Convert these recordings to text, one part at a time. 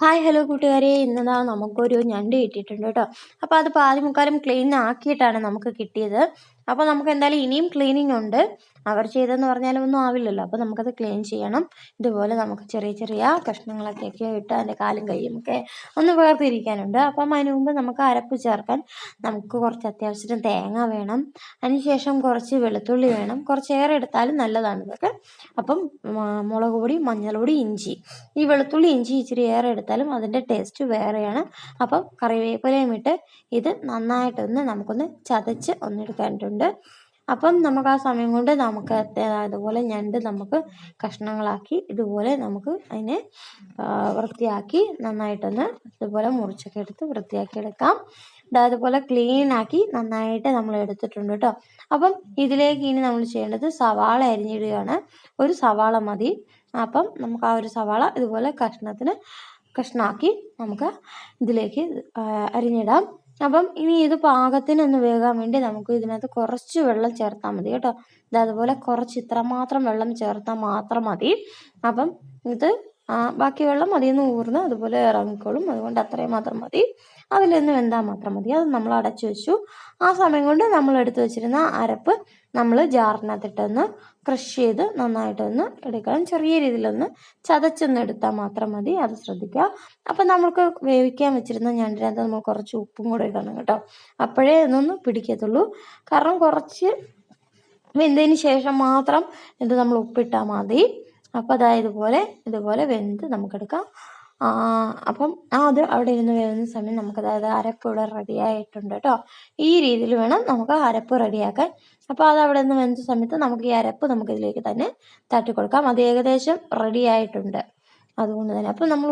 Hi hello കൂട്ടുകാരെ. ഇന്നതാ നമുക്കൊരു ഞണ്ട് കിട്ടിയിട്ടുണ്ട് കേട്ടോ. അപ്പോൾ അത് പാതി മുക്കാലും ക്ലീൻ ആക്കിയിട്ടാണ് നമുക്ക് കിട്ടിയത്. അപ്പോൾ നമുക്ക് എന്തായാലും ഇനിയും ക്ലീനിങ് ഉണ്ട്. അവർ ചെയ്തതെന്ന് പറഞ്ഞാലും ഒന്നും ആവില്ലല്ലോ. അപ്പോൾ നമുക്കത് ക്ലീൻ ചെയ്യണം. ഇതുപോലെ നമുക്ക് ചെറിയ ചെറിയ കഷ്ണങ്ങളൊക്കെ ഇട്ട് അതിന്റെ കാലും കയ്യും ഒക്കെ ഒന്ന് വേർതിരിക്കാനുണ്ട്. അപ്പം അതിന് മുമ്പ് നമുക്ക് അരപ്പ് ചേർക്കാൻ നമുക്ക് കുറച്ച് അത്യാവശ്യത്തിന് തേങ്ങ വേണം. അതിനുശേഷം കുറച്ച് വെളുത്തുള്ളി വേണം. കുറച്ച് ഏറെ എടുത്താലും നല്ലതാണ് ഇതൊക്കെ. അപ്പം മുളക് പൊടി മഞ്ഞൾപ്പൊടി ഇഞ്ചി. ഈ വെളുത്തുള്ളി ഇഞ്ചി ഇച്ചിരി ഏറെ എടുത്താലും അതിന്റെ ടേസ്റ്റ് വേറെയാണ്. അപ്പം കറിവേപ്പിലയും ഇട്ട് ഇത് നന്നായിട്ടൊന്ന് നമുക്കൊന്ന് ചതച്ച് ഒന്നെടുക്കാനായിട്ടുണ്ട് അപ്പം നമുക്ക് ആ സമയം കൊണ്ട് നമുക്ക് അതുപോലെ ഞണ്ട് നമുക്ക് കഷ്ണങ്ങളാക്കി ഇതുപോലെ നമുക്ക് അതിനെ വൃത്തിയാക്കി നന്നായിട്ടൊന്ന് ഇതുപോലെ മുറിച്ചൊക്കെ എടുത്ത് വൃത്തിയാക്കി എടുക്കാം. അതുപോലെ ക്ലീൻ ആക്കി നന്നായിട്ട് നമ്മൾ എടുത്തിട്ടുണ്ട് കേട്ടോ അപ്പം ഇതിലേക്ക് ഇനി നമ്മൾ ചെയ്യേണ്ടത് സവാള അരിഞ്ഞിടുകയാണ്. ഒരു സവാള മതി. അപ്പം നമുക്ക് ആ ഒരു സവാള ഇതുപോലെ കഷ്ണത്തിന് കഷ്ണാക്കി നമുക്ക് ഇതിലേക്ക് അരിഞ്ഞിടാം. അപ്പം ഇനി ഇത് പാകത്തിനൊന്ന് വേകാൻ വേണ്ടി നമുക്ക് ഇതിനകത്ത് കുറച്ച് വെള്ളം ചേർത്താൽ മതി കേട്ടോ. ഇത് അതുപോലെ കുറച്ച് ഇത്രമാത്രം വെള്ളം ചേർത്താൽ മാത്രം മതി. അപ്പം ഇത് ബാക്കി വെള്ളം അതിൽ നിന്ന് ഊർന്ന് അതുപോലെ ഇറങ്ങിക്കോളും. അതുകൊണ്ട് അത്രയും മാത്രം മതി. അതിൽ നിന്ന് വെന്താൽ മാത്രം മതി. അത് നമ്മൾ അടച്ചു വെച്ചു. ആ സമയം കൊണ്ട് നമ്മൾ എടുത്തു വെച്ചിരുന്ന അരപ്പ് നമ്മൾ ജാറിനകത്തിട്ടൊന്ന് ക്രഷ് ചെയ്ത് നന്നായിട്ടൊന്ന് എടുക്കണം. ചെറിയ രീതിയിലൊന്ന് ചതച്ചൊന്ന് എടുത്താൽ മാത്രം മതി. അത് ശ്രദ്ധിക്കുക. അപ്പം നമ്മൾക്ക് വേവിക്കാൻ വെച്ചിരുന്ന ഞണ്ടിനകത്ത് നമ്മൾ കുറച്ച് ഉപ്പും കൂടെ ഇടണം കേട്ടോ. അപ്പോഴേ ഇതൊന്ന് പിടിക്കത്തുള്ളൂ. കാരണം കുറച്ച് വെന്തതിന് ശേഷം മാത്രം ഇത് നമ്മൾ ഉപ്പിട്ടാൽ മതി. അപ്പോൾ അതായത് ഇതുപോലെ ഇതുപോലെ വെന്ത് നമുക്കെടുക്കാം. അപ്പം അത് അവിടെ ഇരുന്ന് വേവുന്ന സമയം നമുക്ക് അതായത് അരപ്പ് ഇവിടെ റെഡി ആയിട്ടുണ്ട് കേട്ടോ ഈ രീതിയിൽ വേണം നമുക്ക് അരപ്പ് റെഡിയാക്കാൻ അപ്പോൾ അത് അവിടെ നിന്ന് വെന്ത സമയത്ത് നമുക്ക് ഈ അരപ്പ് നമുക്ക് ഇതിലേക്ക് തന്നെ തട്ടി കൊടുക്കാം അത് ഏകദേശം റെഡി ആയിട്ടുണ്ട്. അതുകൊണ്ട് തന്നെ. അപ്പം നമ്മൾ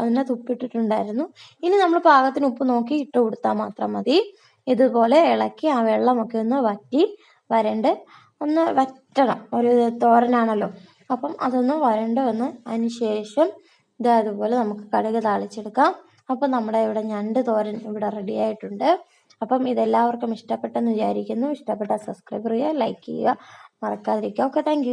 അതിനകത്ത് ഉപ്പിട്ടിട്ടുണ്ടായിരുന്നു ഇനി നമ്മൾ പാകത്തിന് ഉപ്പ് നോക്കി ഇട്ട് കൊടുത്താൽ മാത്രം മതി. ഇതുപോലെ ഇളക്കി ആ വെള്ളമൊക്കെ ഒന്ന് വറ്റി വരണ്ട്. ഒന്ന് വറ്റണം. ഒരു തോരനാണല്ലോ. അപ്പം അതൊന്ന് വരണ്ട വന്ന് അതിന് ശേഷം ഇതേ അതുപോലെ നമുക്ക് കടുക് താളിച്ചെടുക്കാം. അപ്പം നമ്മുടെ ഇവിടെ ഞണ്ട് തോരൻ ഇവിടെ റെഡി ആയിട്ടുണ്ട്. അപ്പം ഇതെല്ലാവർക്കും ഇഷ്ടപ്പെട്ടെന്ന് വിചാരിക്കുന്നു. ഇഷ്ടപ്പെട്ടാൽ സബ്സ്ക്രൈബ് ചെയ്യുക ലൈക്ക് ചെയ്യുക. മറക്കാതിരിക്കുക. Okay thank